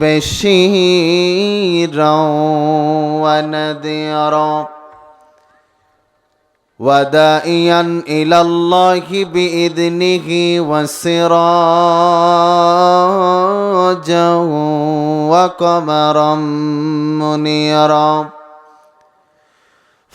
بشيرا ونذيرا ودائيا إلى الله بإذنه وسراجا وقمرا منيرا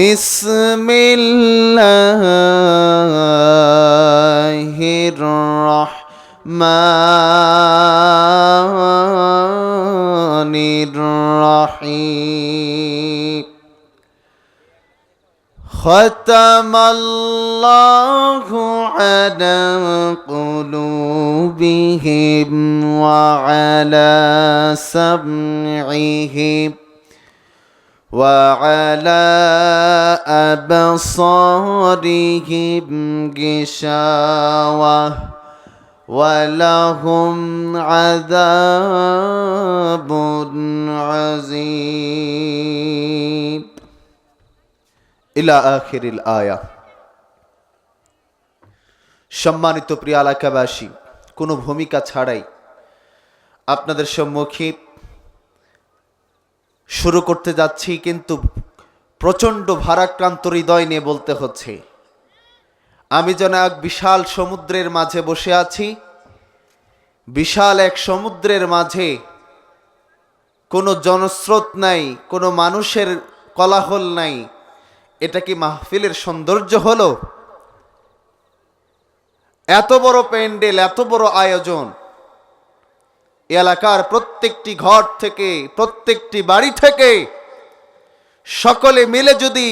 بسم الله الرحمن الرحيم ختم الله على قلوبهم وعلى سمعهم وعلى أبصارهم غشاوة ولهم عذاب عظيم ইলা আখিরিল আয়া সম্মানিত প্রিয় এলাকাবাসী কোনো ভূমিকা ছাড়াই আপনাদের সম্মুখে শুরু করতে যাচ্ছি, কিন্তু প্রচণ্ড ভারাক্রান্ত হৃদয় নিয়ে বলতে হচ্ছে। আমি যেন এক বিশাল সমুদ্রের মাঝে বসে আছি। বিশাল এক সমুদ্রের মাঝে কোনো জনস্রোত নাই, কোনো মানুষের কলাহল নাই। এটা কি মাহফিলের সৌন্দর্য হলো? এত বড় প্যান্ডেল, এত বড় আয়োজন এলাকার প্রত্যেকটি ঘর থেকে, প্রত্যেকটি বাড়ি থেকে সকলে মিলে যদি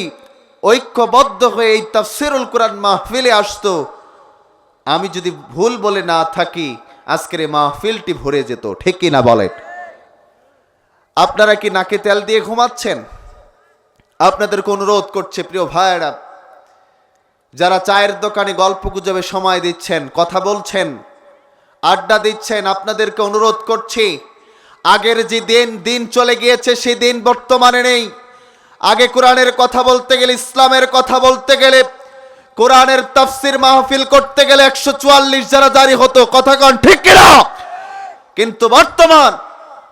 ঐক্যবদ্ধ হয়ে এই তাফসিরুল কোরআন মাহফিলে আসতো, আমি যদি ভুল বলে না থাকি, আজকের এই মাহফিলটি ভরে যেত, ঠিক কি না বলেন? আপনারা কি নাকে তেল দিয়ে ঘুমাচ্ছেন? আপনাদেরকে অনুরোধ করছে, প্রিয় ভাইয়েরা, যারা চায়ের দোকানে গল্প গুজবে সময় দিচ্ছেন, কথা বলছেন আড্ডা দিচ্ছেন, আপনাদেরকে অনুরোধ করছি। আগের যে দিন দিন চলে গিয়েছে সেই দিন বর্তমানে নেই। আগে কোরআনের কথা বলতে গেলে, ইসলামের কথা বলতে গেলে, কোরআনের তাফসির মাহফিল করতে গেলে একশো চুয়াল্লিশ যারা জারি হতো, কথা কন ঠিক কিনা? কিন্তু বর্তমান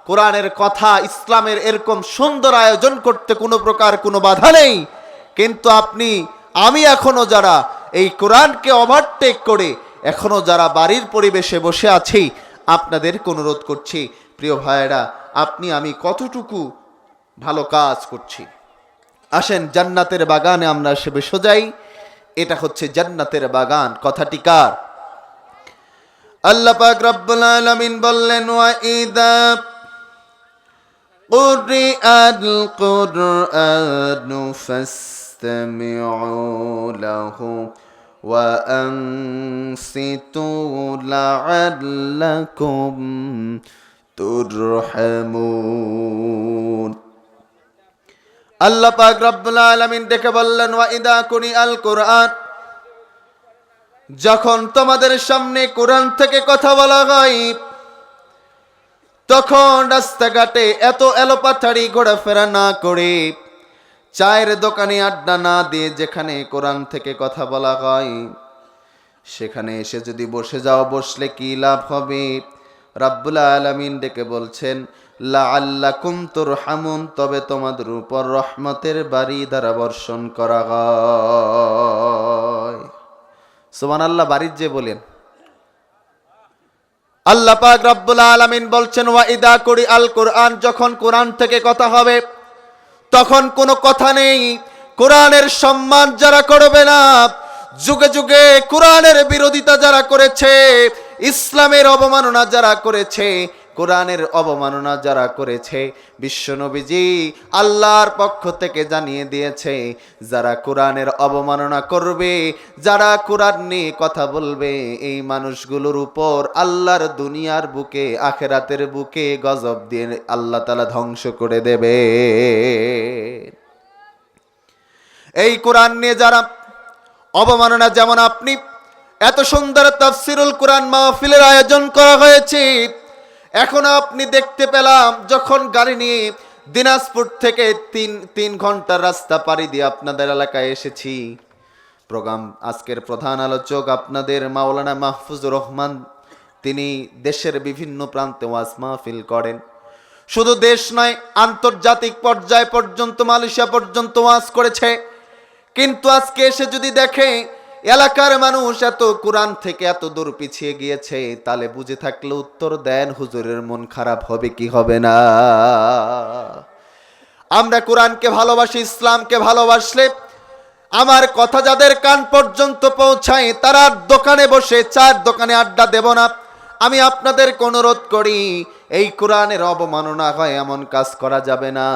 কোরআনের কথা, ইসলামের এরকম সুন্দর আয়োজন করতে কোনো প্রকার কোনো বাধা নেই। কিন্তু আপনি, আমি এখনও যারা এই কোরআনকে ওভারটেক করে এখনো যারা বাড়ির পরিবেশে বসে আছি আপনাদেরকে অনুরোধ করছি প্রিয় ভাইয়েরা আপনি আমি কতটুকু ভালো কাজ করছি আসেন জান্নাতের বাগানে আমরা সে বসে যাই এটা হচ্ছে জান্নাতের বাগান কথাটি কার আল্লাহ পাক রব্বুল আলামিন বললেন ওয়া ইদা قرئ القرآن فاستمعوا له وأنصتوا لعلكم ترحمون আল্লাহ পাক রব্বুল আলামিন ডেকে বললেন ওয়া ইদা কুনি আল কোরআন যখন তোমাদের সামনে কোরআন থেকে কথা বলা হয় তখন রাস্তাঘাটে এত এলোপাথাড়ি ঘোরাফেরা না করে চায়ের দোকানে আড্ডা না দিয়ে যেখানে কোরআন থেকে কথা বলা হয়, সেখানে এসে যদি বসে যাও, বসলে কি লাভ হবে? রাব্বুল আলামিন ডেকে বলছেন লা কুমতুর হামুন তবে তোমাদের উপর রহমতের বাড়ি দ্বারা বর্ষণ করা সোমান আল্লাহ বাড়ির যে বলেন। আল্লাহ পাক রব্বুল আলামিন বলছেন, ওয়া ইদা করি আল কোরআন যখন কোরআন থেকে কথা হবে তখন কোনো কথা নেই। কোরআনের সম্মান যারা করবে না, যুগে যুগে কোরআনের বিরোধিতা যারা করেছে, ইসলামের অবমাননা যারা করেছে কোরআনের অবমাননা যারা করেছে, বিশ্বনবীজি আল্লাহর পক্ষ থেকে জানিয়ে দিয়েছে, যারা কোরআনের অবমাননা করবে, যারা কোরআন নিয়ে কথা বলবে, এই মানুষগুলোর উপর আল্লাহর দুনিয়ার বুকে, আখেরাতের বুকে গজব দিয়ে আল্লাহ তালা ধ্বংস করে দেবে। এই কোরআন নিয়ে যারা অবমাননা, যেমন আপনি, এত সুন্দর তাফসিরুল কোরআন মাহফিলের আয়োজন করা হয়েছে। এখন আপনি দেখতে পেলাম, যখন গাড়ি নিয়ে দিনাজপুর থেকে তিন তিন ঘণ্টার রাস্তা পাড়ি দিয়ে আপনাদের এলাকায় এসেছি। প্রোগ্রাম আজকের প্রধান আলোচক আপনাদের মাওলানা মাহফুজুর রহমান, তিনি দেশের বিভিন্ন প্রান্তে ওয়াজ মাহফিল করেন। শুধু দেশ নয়, আন্তর্জাতিক পর্যায় পর্যন্ত, মালয়েশিয়া পর্যন্ত ওয়াজ করেছে। কিন্তু আজকে এসে যদি দেখে এলাকার মানুষ এত কোরআন থেকে এত দূর পিছিয়ে গিয়েছে তাহলে বুঝে থাকলে উত্তর দেন, হুজুরের মন খারাপ হবে কি হবে না? আমরা কোরআনকে ভালোবাসি, ইসলামকে ভালোবাসলে আমার কথা যাদের কান পর্যন্ত পৌঁছায়, তারা দোকানে বসে চার দোকানে আড্ডা দেব না। আমি আপনাদেরকে অনুরোধ করি, এই কোরআনের অবমাননা হয়, এমন কাজ করা যাবে না।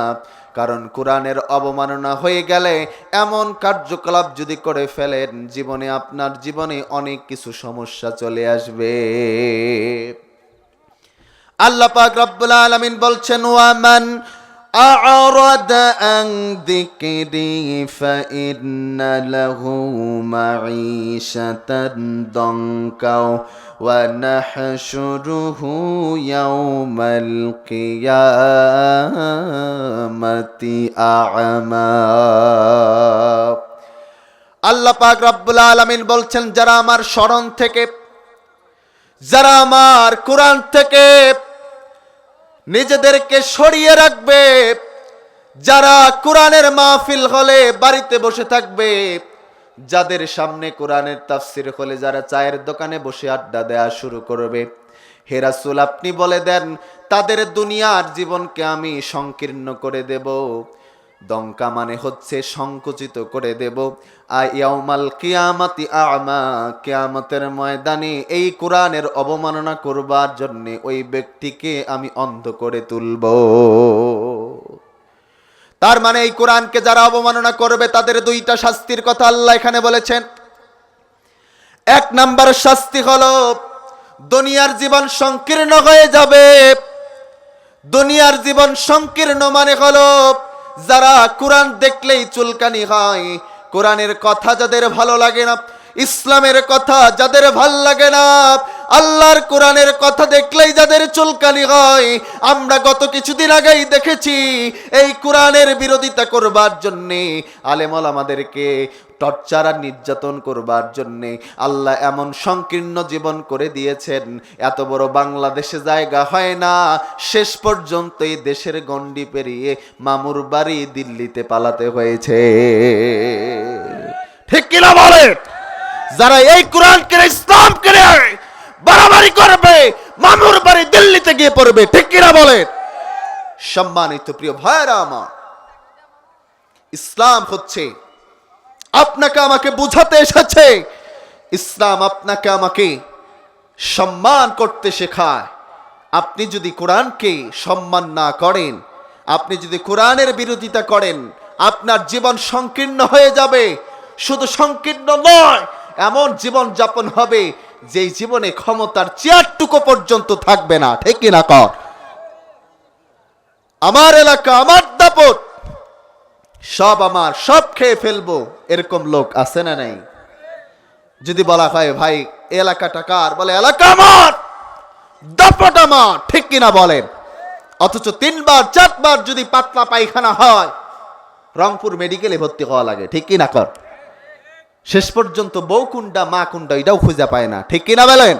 কারণ কোরআনের অবমাননা হয়ে গেলে এমন কার্যকলাপ যদি করে ফেলেন, জীবনে আপনার জীবনে অনেক কিছু সমস্যা চলে আসবে। আল্লাহ পাক রব্বুল আলামিন বলছেন ওয়ামান أعرض عن ذكري فإن له معيشة ضنكا ونحشره يوم القيامة أعمى আল্লাহ পাক রব্বুল আলামিন বলছেন যারা আমার স্মরণ থেকে যারা আমার কোরআন থেকে নিজেদেরকে সরিয়ে রাখবে। যারা কোরআনের মাহফিল হলে বাড়িতে বসে থাকবে, যাদের সামনে কোরআনের তাফসির হলে যারা চায়ের দোকানে বসে আড্ডা দেয়া শুরু করবে। হেরাসুল আপনি বলে দেন, তাদের দুনিয়ার জীবনকে আমি সংকীর্ণ করে দেব। দঙ্কা মানে হচ্ছে সংকুচিত করে দেব। কিয়ামতের ময়দানে এই কোরআনের অবমাননা করবার জন্য ওই ব্যক্তিকে আমি অন্ধ করে তুলব। তার মানে এই কোরআনকে যারা অবমাননা করবে, তাদের দুইটা শাস্তির কথা আল্লাহ এখানে বলেছেন। এক নাম্বার শাস্তি হলো, দুনিয়ার জীবন সংকীর্ণ হয়ে যাবে। দুনিয়ার জীবন সংকীর্ণ মানে হলো, যারা কোরআন দেখলেই চুলকানি হয় কোরআনের কথা যাদের ভালো লাগে না, ইসলামের কথা যাদের ভালো লাগে না, আল্লাহর কোরআনের কথা দেখলেই যাদের চুলকানি হয়। আমরা গত কিছুদিন আগেই দেখেছি, এই কোরআনের বিরোধিতা করবার জন্যে আলেমল আমাদেরকে টর্চার আর নির্যাতন করবার জন্যে আল্লাহ এমন সংকীর্ণ জীবন করে দিয়েছেন। এত বড় বাংলাদেশে জায়গা হয় না। শেষ পর্যন্ত এই দেশের গণ্ডি পেরিয়ে মামুর বাড়ি দিল্লিতে পালাতে হয়েছে। ঠিক কিনা বলে যারা এই কোরআনকে ইসলামকে বাড়াবাড়ি করবে, মামুর বাড়ি দিল্লিতে গিয়ে পড়বে, ঠিক কিনা বলে সম্মানিত প্রিয় ভাইরা আমার, ইসলাম হচ্ছে আপনাকে আমাকে বুঝাতে এসেছে। ইসলাম আপনাকে আমাকে সম্মান করতে শেখায়। আপনি যদি কোরআনকে সম্মান না করেন, আপনি যদি কোরআনের বিরোধিতা করেন, আপনার জীবন সংকীর্ণ হয়ে যাবে। শুধু সংকীর্ণ নয়, এমন জীবন যাপন হবে যেই জীবনে ক্ষমতার চেয়ারটুকু পর্যন্ত থাকবে না। ঠিক না কর আমার এলাকা, আমার দাপট সব আমার, সব খেয়ে ফেলব। এরকম লোক আছে না নাই? যদি বলা হয়, ভাই এলাকাটা কার? বলে, এলাকা আমার! দাপট আমার! ঠিক কিনা বলেন? অথচ তিনবার, চারবার যদি পাতলা পায়খানা হয়, রংপুর মেডিকেলে ভর্তি হওয়া লাগে। ঠিক কিনা কর? শেষ পর্যন্ত বউ কুন্ডা মা কুন্ডা এটাও খুঁজে পায় না। ঠিক কিনা বলেন?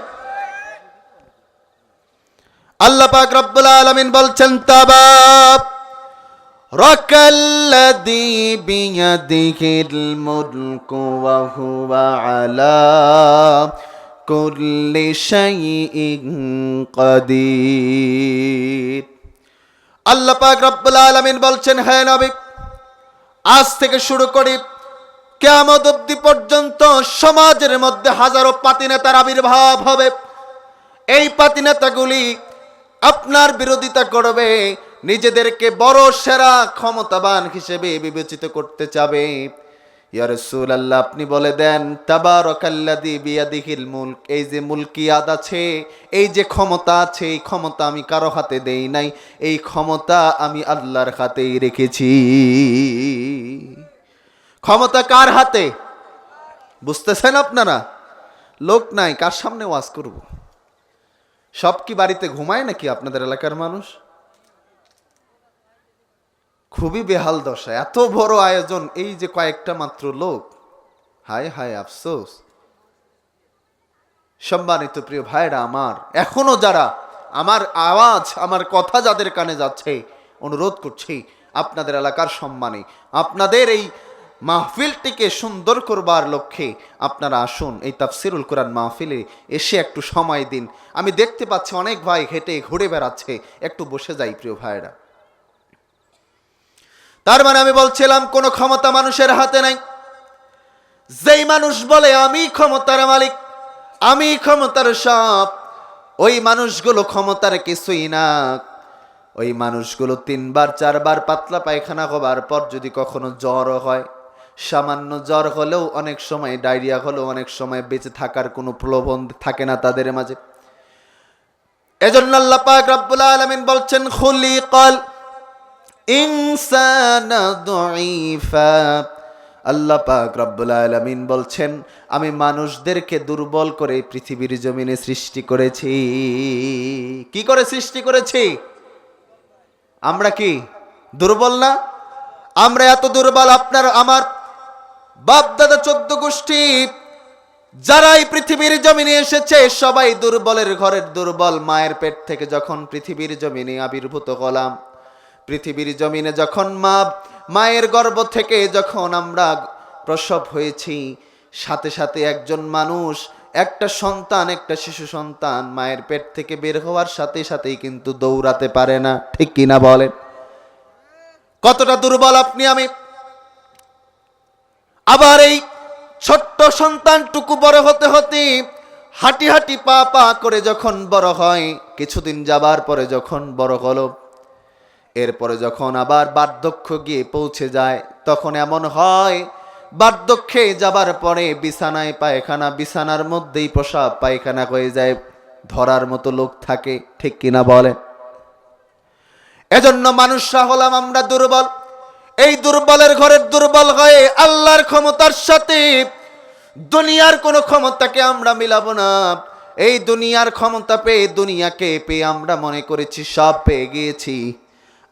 আল্লাহ পাক রব্বুল আলামিন বলছেন তাবাব রাকাল্লাযী বিয়াদিহিল মুলকু ওয়া হুয়া আলা কুল্লি শাইইন কাদির। আল্লাহ পাক রব্বুল আলামিন বলছেন, হে নবী, আজ থেকে শুরু করি। কেয়ামত অব্দি পর্যন্ত সমাজের মধ্যে হাজারো পাতি নেতার আবির্ভাব হবে। এই পাতিনেতাগুলি আপনার বিরোধিতা করবে নিজেদেরকে বড় সেরা ক্ষমতাবান হিসেবে বিবেচিত করতে চাবে। ইয়ারসুল আল্লাহ আপনি বলে দেন তাবারকাল্লাদি বিয়াদিহিল মুলক এই যে মুলকিয়াদ আছে, এই যে ক্ষমতা আছে, এই ক্ষমতা আমি কারও হাতে দেই নাই, এই ক্ষমতা আমি আল্লাহর হাতেই রেখেছি। ক্ষমতা কার হাতে? বুঝতেছেন আপনারা? লোক নাই, কার সামনে ওয়াজ করব? সব কি বাড়িতে ঘুমায় নাকি আপনাদের এলাকার মানুষ? খুবই বেহাল দশা এত বড় আয়োজন, এই যে কয়েকটা মাত্র লোক। হায় হায় আফসোস। সম্মানিত প্রিয় ভাইরা আমার, এখনও যারা আমার আওয়াজ, আমার কথা যাদের কানে যাচ্ছে, অনুরোধ করছি আপনাদের এলাকার সম্মানে, আপনাদের এই মাহফিলটিকে সুন্দর করবার লক্ষ্যে আপনারা আসুন, এই তাফসিরুল কোরআন মাহফিলে এসে একটু সময় দিন। আমি দেখতে পাচ্ছি অনেক ভাই হেঁটে ঘুরে বেড়াচ্ছে, একটু বসে যাই প্রিয় ভাইরা তার মানে আমি বলছিলাম, কোনো ক্ষমতা মানুষের হাতে নাই। যেই মানুষ বলে, আমি ক্ষমতার মালিক, আমি ক্ষমতার সব ওই মানুষগুলো ক্ষমতার কিছুই না। ওই মানুষগুলো তিনবার, চারবার পাতলা পায়খানা হবার পর যদি কখনো জ্বর হয়, সামান্য জ্বর হলেও অনেক সময়, ডায়রিয়া হলেও অনেক সময় বেঁচে থাকার কোনো প্রলোভন থাকে না তাদের মাঝে। এজন্য আল্লাহ পাক রব্বুল আলামিন বলছেন খুলিকাল ইনসানা আল্লাহ পাক রব্বুল আলামিন বলছেন, আমি মানুষদেরকে দুর্বল করে পৃথিবীর জমিনে সৃষ্টি করেছি। কি করে সৃষ্টি করেছি? আমরা কি দুর্বল না? আমরা এত দুর্বল, আপনার, আমার বাপ দাদা চোদ্দ গোষ্ঠী, যারাই পৃথিবীর জমিনে এসেছে, সবাই দুর্বলের ঘরের দুর্বল মায়ের পেট থেকে যখন পৃথিবীর জমিনে আবির্ভূত হলাম পৃথিবীর জমিনে যখন মা, মায়ের গর্ভ থেকে যখন আমরা প্রসব হয়েছি, সাথে সাথে একজন মানুষ, একটা সন্তান, একটা শিশু সন্তান মায়ের পেট থেকে বের হওয়ার সাথে সাথেই কিন্তু দৌড়াতে পারে না। ঠিক কিনা বলেন? কতটা দুর্বল আপনি আমি। আবার এই ছোট্ট সন্তানটুকু বড় হতে হতে হাঁটি হাঁটি পা পা করে যখন বড় হয়, কিছুদিন যাবার পরে যখন বড় হলো এরপরে যখন আবার বার্ধক্য গিয়ে পৌঁছে যায়, তখন এমন হয়, বার্ধক্যে যাবার পরে বিছানায় পায়খানা, বিছানার মধ্যেই প্রসাব, পায়খানা হয়ে যায়, ধরার মতো লোক থাকে, ঠিক কিনা বলেন? এজন্য মানুষরা হলাম আমরা দুর্বল। এই দুর্বলের ঘরের দুর্বল হয়ে আল্লাহর ক্ষমতার সাথে দুনিয়ার কোনো ক্ষমতাকে আমরা মিলাবো না। এই দুনিয়ার ক্ষমতা পেয়ে, দুনিয়াকে পেয়ে আমরা মনে করেছি, সব পেয়ে গিয়েছি।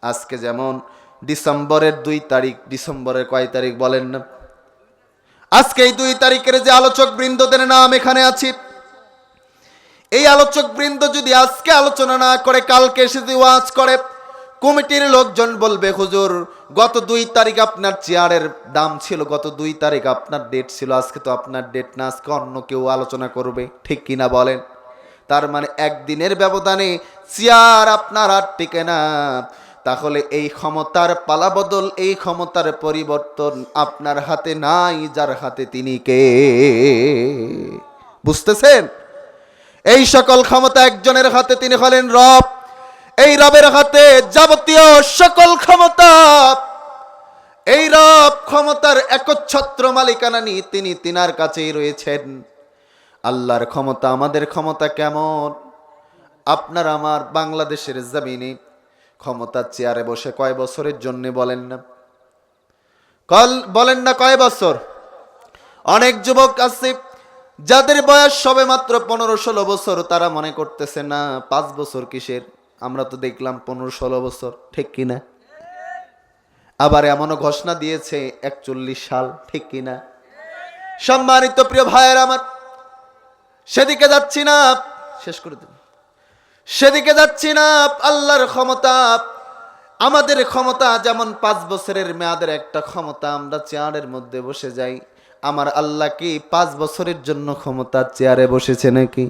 আজকে যেমন ডিসেম্বরের দুই তারিখ, ডিসেম্বরের কয় তারিখ বলেন না? আজকে এই দুই তারিখের যে আলোচক বৃন্দদের নাম এখানে আছি। এই আলোচক বৃন্দ যদি আজকে আলোচনা না করে, কালকে এসে যদি ওয়াজ করে, কমিটির লোকজন বলবে, হুজুর, গত দুই তারিখ আপনার চেয়ারের দাম ছিল, গত দুই তারিখ আপনার ডেট ছিল, আজকে তো আপনার ডেট না, আজকে অন্য কেউ আলোচনা করবে। ঠিক কিনা বলেন? তার মানে একদিনের ব্যবধানে চেয়ার আপনার আর টিকে না। তাহলে এই ক্ষমতার পালাবদল, এই ক্ষমতার পরিবর্তন আপনার হাতে নাই, যার হাতে তিনি কে? বুঝতেছেন? এই সকল ক্ষমতা একজনের হাতে তিনি হলেন রব। এই রবের হাতে যাবতীয় সকল ক্ষমতা। এই রব ক্ষমতার একচ্ছত্র মালিকানা তিনি তিনার কাছেই রয়েছেন। আল্লাহর ক্ষমতা আমাদের ক্ষমতা কেমন? আপনার আমার বাংলাদেশের জমিনে ক্ষমতার চেয়ারে বসে কয় বছরের জন্য বলেন না? কল, বলেন না কয় বছর? অনেক যুবক আছে, যাদের বয়স সবে মাত্র পনেরো ষোলো বছর, তারা মনে করতেছে, না, পাঁচ বছর কিসের? আমরা তো দেখলাম পনেরো ষোলো বছর, ঠিক কিনা? আবার এমনও ঘোষণা দিয়েছে, একচল্লিশ সাল, ঠিক কিনা? সম্মানিত প্রিয় ভাইয়ের আমার, সেদিকে যাচ্ছি না, শেষ করে দিন সেদিকে যাচ্ছি না, আল্লাহর ক্ষমতা। আমাদের ক্ষমতা যেমন পাঁচ বছরের মেয়াদের একটা ক্ষমতা, আমরা চেয়ারের মধ্যে বসে যাই। আমার আল্লাহ কি পাঁচ বছরের জন্য ক্ষমতা চেয়ারে বসেছে নাকি?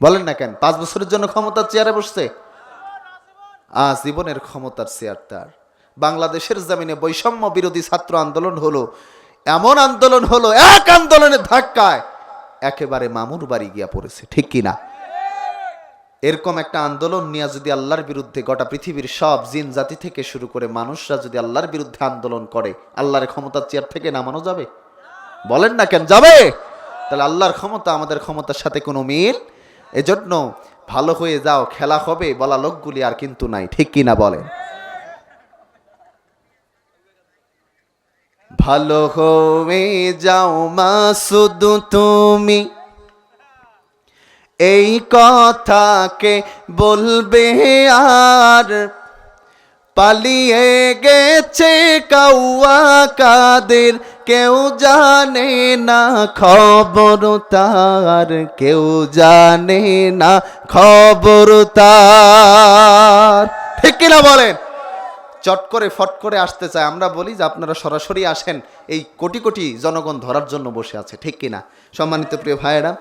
বলেন না কেন, পাঁচ বছরের জন্য ক্ষমতা চেয়ারে বসছে? আজীবনের ক্ষমতার চেয়ার তার বাংলাদেশের জামিনে বৈষম্য বিরোধী ছাত্র আন্দোলন হলো, এমন আন্দোলন হলো, এক আন্দোলনের ধাক্কায় একেবারে মামুর বাড়ি গিয়া পড়েছে, ঠিক কি না এরকম একটা আন্দোলন নিয়ে যদি আল্লাহর বিরুদ্ধে গোটা পৃথিবীর সব জিন জাতি থেকে শুরু করে মানুষরা যদি আল্লাহর বিরুদ্ধে আন্দোলন করে, আল্লাহর ক্ষমতার চেয়ার থেকে নামানো যাবে? বলেন না কেন যাবে? তাহলে আল্লাহর ক্ষমতা আমাদের ক্ষমতার সাথে কোনো মিল? এজন্য ভালো হয়ে যাও, খেলা হবে, বলা লোকগুলি আর কিন্তু নাই, ঠিক কি না বলেন? ভালো হয়ে যাও মা, শুধু তুমি। এই কথাকে বলবে আর পালিয়ে গেছে কাউয়া কাদের, কেউ জানে না খবর তার, কেউ জানে না খবর তার। ঠিক কিনা বলেন? চট করে ফট করে আসতে চায়। আমরা বলি যে আপনারা সরাসরি আসেন। এই কোটি কোটি জনগণ ধরার জন্য বসে আছে। ঠিক কিনা? সম্মানিত প্রিয় ভাইয়েরা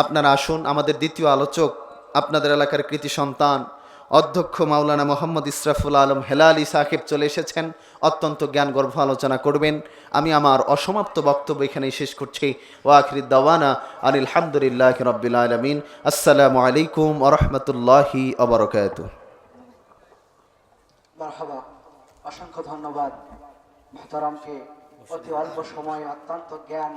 আপনারা আসুন, আমাদের দ্বিতীয় আলোচক, আপনাদের এলাকার কৃতি সন্তান, অধ্যক্ষ মাওলানা মোহাম্মদ ইসরাফুল আলম হেলালি সাহেব চলে এসেছেন, অত্যন্ত জ্ঞানগর্ভ আলোচনা করবেন। আমি আমার অসমাপ্ত বক্তব্য এখানেই শেষ করছি। ওয়াখির দাওয়ানা আনিল হামদুলিল্লাহ রবিল আলমিন। আসসালামু আলাইকুম আরহামতুল্লাহি অবরকাত অসংখ্য ধন্যবাদ। মহতারামকে অতি অল্প সময়ে অত্যন্ত জ্ঞান